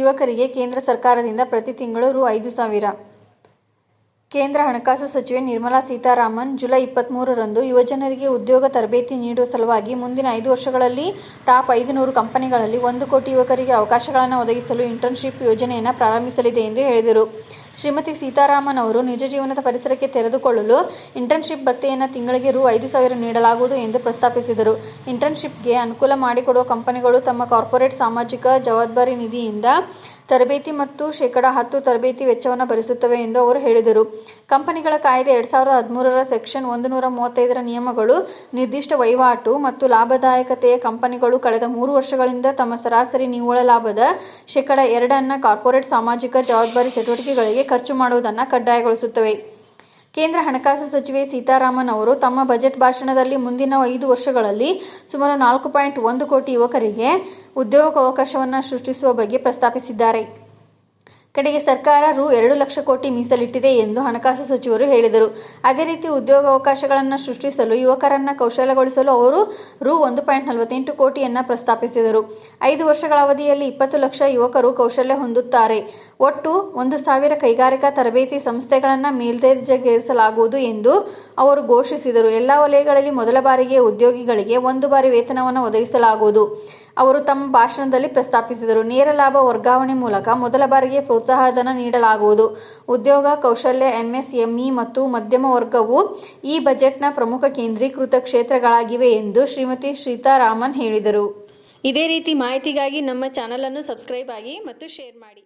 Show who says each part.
Speaker 1: ಯುವಕರಿಗೆ ಕೇಂದ್ರ ಸರ್ಕಾರದಿಂದ ಪ್ರತಿ ತಿಂಗಳು ರು. ಐದು ಸಾವಿರ. ಕೇಂದ್ರ ಹಣಕಾಸು ಸಚಿವೆ ನಿರ್ಮಲಾ ಸೀತಾರಾಮನ್ ಜುಲೈ ಇಪ್ಪತ್ಮೂರರಂದು ಯುವಜನರಿಗೆ ಉದ್ಯೋಗ ತರಬೇತಿ ನೀಡುವ ಸಲುವಾಗಿ ಮುಂದಿನ ಐದು ವರ್ಷಗಳಲ್ಲಿ ಟಾಪ್ ಐದು ನೂರು ಕಂಪನಿಗಳಲ್ಲಿ ಒಂದು ಕೋಟಿ ಯುವಕರಿಗೆ ಅವಕಾಶಗಳನ್ನು ಒದಗಿಸಲು ಇಂಟರ್ನ್ಶಿಪ್ ಯೋಜನೆಯನ್ನು ಪ್ರಾರಂಭಿಸಲಿದೆ ಎಂದು ಹೇಳಿದರು. ಶ್ರೀಮತಿ ಸೀತಾರಾಮನ್ ಅವರು ನಿಜ ಜೀವನದ ಪರಿಸರಕ್ಕೆ ತೆರೆದುಕೊಳ್ಳಲು ಇಂಟರ್ನ್ಶಿಪ್ ಭತ್ತೆಯನ್ನು ತಿಂಗಳಿಗೆ ರು. ಐದು ಸಾವಿರ ನೀಡಲಾಗುವುದು ಎಂದು ಪ್ರಸ್ತಾಪಿಸಿದರು. ಇಂಟರ್ನ್ಶಿಪ್ಗೆ ಅನುಕೂಲ ಮಾಡಿಕೊಡುವ ಕಂಪನಿಗಳು ತಮ್ಮ ಕಾರ್ಪೊರೇಟ್ ಸಾಮಾಜಿಕ ಜವಾಬ್ದಾರಿ ನಿಧಿಯಿಂದ ತರಬೇತಿ ಮತ್ತು ಶೇಕಡಾ ಹತ್ತು ತರಬೇತಿ ವೆಚ್ಚವನ್ನು ಭರಿಸುತ್ತವೆ ಎಂದು ಅವರು ಹೇಳಿದರು. ಕಂಪನಿಗಳ ಕಾಯ್ದೆ ಎರಡು ಸಾವಿರದ ಹದಿಮೂರರ ಸೆಕ್ಷನ್ ಒಂದು ನೂರ ಮೂವತ್ತೈದರ ನಿಯಮಗಳು, ನಿರ್ದಿಷ್ಟ ವಹಿವಾಟು ಮತ್ತು ಲಾಭದಾಯಕತೆಯ ಕಂಪನಿಗಳು ಕಳೆದ ಮೂರು ವರ್ಷಗಳಿಂದ ತಮ್ಮ ಸರಾಸರಿ ನಿವ್ವಳ ಲಾಭದ ಶೇಕಡಾ ಎರಡನ್ನು ಕಾರ್ಪೊರೇಟ್ ಸಾಮಾಜಿಕ ಜವಾಬ್ದಾರಿ ಚಟುವಟಿಕೆಗಳಿಗೆ ಖರ್ಚು ಮಾಡುವುದನ್ನು ಕಡ್ಡಾಯಗೊಳಿಸುತ್ತವೆ. ಕೇಂದ್ರ ಹಣಕಾಸು ಸಚಿವೆ ಸೀತಾರಾಮನ್ ಅವರು ತಮ್ಮ ಬಜೆಟ್ ಭಾಷಣದಲ್ಲಿ ಮುಂದಿನ ಐದು ವರ್ಷಗಳಲ್ಲಿ ಸುಮಾರು ನಾಲ್ಕು ಪಾಯಿಂಟ್ ಒಂದು ಕೋಟಿ ಯುವಕರಿಗೆ ಉದ್ಯೋಗಾವಕಾಶವನ್ನು ಸೃಷ್ಟಿಸುವ ಬಗ್ಗೆ ಪ್ರಸ್ತಾಪಿಸಿದ್ದಾರೆ. ಕಡೆಗೆ ಸರ್ಕಾರ ರು. ಎರಡು ಲಕ್ಷ ಕೋಟಿ ಮೀಸಲಿಟ್ಟಿದೆ ಎಂದು ಹಣಕಾಸು ಸಚಿವರು ಹೇಳಿದರು. ಅದೇ ರೀತಿ ಉದ್ಯೋಗಾವಕಾಶಗಳನ್ನು ಸೃಷ್ಟಿಸಲು, ಯುವಕರನ್ನು ಕೌಶಲ್ಯಗೊಳಿಸಲು ಅವರು ರು. ಒಂದು ಪಾಯಿಂಟ್ ನಲವತ್ತೆಂಟು ಕೋಟಿಯನ್ನು ಪ್ರಸ್ತಾಪಿಸಿದರು. ಐದು ವರ್ಷಗಳ ಅವಧಿಯಲ್ಲಿ ಇಪ್ಪತ್ತು ಲಕ್ಷ ಯುವಕರು ಕೌಶಲ್ಯ ಹೊಂದುತ್ತಾರೆ. ಒಟ್ಟು ಒಂದು ಸಾವಿರ ಕೈಗಾರಿಕಾ ತರಬೇತಿ ಸಂಸ್ಥೆಗಳನ್ನು ಮೇಲ್ದರ್ಜೆಗೇರಿಸಲಾಗುವುದು ಎಂದು ಅವರು ಘೋಷಿಸಿದರು. ಎಲ್ಲ ವಲಯಗಳಲ್ಲಿ ಮೊದಲ ಬಾರಿಗೆ ಉದ್ಯೋಗಿಗಳಿಗೆ ಒಂದು ಬಾರಿ ವೇತನವನ್ನು ಒದಗಿಸಲಾಗುವುದು ಅವರು ತಮ್ಮ ಭಾಷಣದಲ್ಲಿ ಪ್ರಸ್ತಾಪಿಸಿದರು. ನೇರ ಲಾಭ ವರ್ಗಾವಣೆ ಮೂಲಕ ಮೊದಲ ಬಾರಿಗೆ ಪ್ರೋತ್ಸಾಹಧನ ನೀಡಲಾಗುವುದು. ಉದ್ಯೋಗ, ಕೌಶಲ್ಯ, ಎಂಎಸ್ಎಂಇ ಮತ್ತು ಮಧ್ಯಮ ವರ್ಗವು ಈ ಬಜೆಟ್ನ ಪ್ರಮುಖ ಕೇಂದ್ರೀಕೃತ ಕ್ಷೇತ್ರಗಳಾಗಿವೆ ಎಂದು ಶ್ರೀಮತಿ ಸೀತಾರಾಮನ್ ಹೇಳಿದರು. ಇದೇ ರೀತಿ ಮಾಹಿತಿಗಾಗಿ ನಮ್ಮ ಚಾನಲ್ ಅನ್ನು ಸಬ್ಸ್ಕ್ರೈಬ್ ಆಗಿ ಮತ್ತು ಶೇರ್ ಮಾಡಿ.